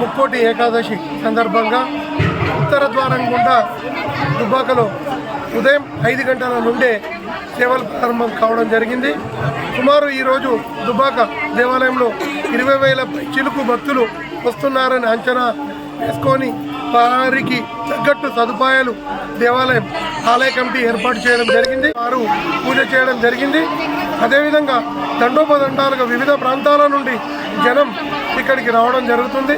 ముక్కోటి ఏకాదశి సందర్భంగా ఉత్తర ద్వారం గుండా దుబ్బాకలో ఉదయం ఐదు గంటల నుండే సేవలు ప్రారంభం కావడం జరిగింది. సుమారు ఈరోజు దుబ్బాక దేవాలయంలో ఇరవై వేల చిలుకు భక్తులు వస్తున్నారని అంచనా వేసుకొని వారికి తగ్గట్టు సదుపాయాలు దేవాలయం ఆలయ కమిటీ ఏర్పాటు చేయడం జరిగింది. వారు పూజ చేయడం జరిగింది. అదేవిధంగా దండోపదండాలుగా వివిధ ప్రాంతాల నుండి జనం ఇక్కడికి రావడం జరుగుతుంది.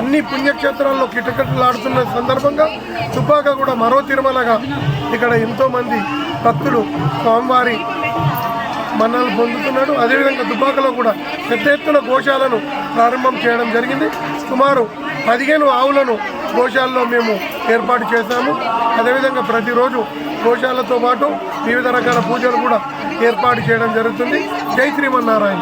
అన్ని పుణ్యక్షేత్రాల్లో కిటకిటలాడుతున్న సందర్భంగా తుబ్బాక కూడా మరో తిరుమలగా ఇక్కడ ఎంతోమంది భక్తులు స్వామివారి మన్నాలు పొందుతున్నాడు అదేవిధంగా దుబ్బాకలో కూడా పెద్ద ఎత్తున గోశాలను ప్రారంభం చేయడం జరిగింది. సుమారు పదిహేను ఆవులను గోశాలలో మేము ఏర్పాటు చేశాము. అదేవిధంగా ప్రతిరోజు గోశాలతో పాటు వివిధ రకాల పూజలు కూడా ఏర్పాటు చేయడం జరుగుతుంది. జై శ్రీమన్నారాయణ.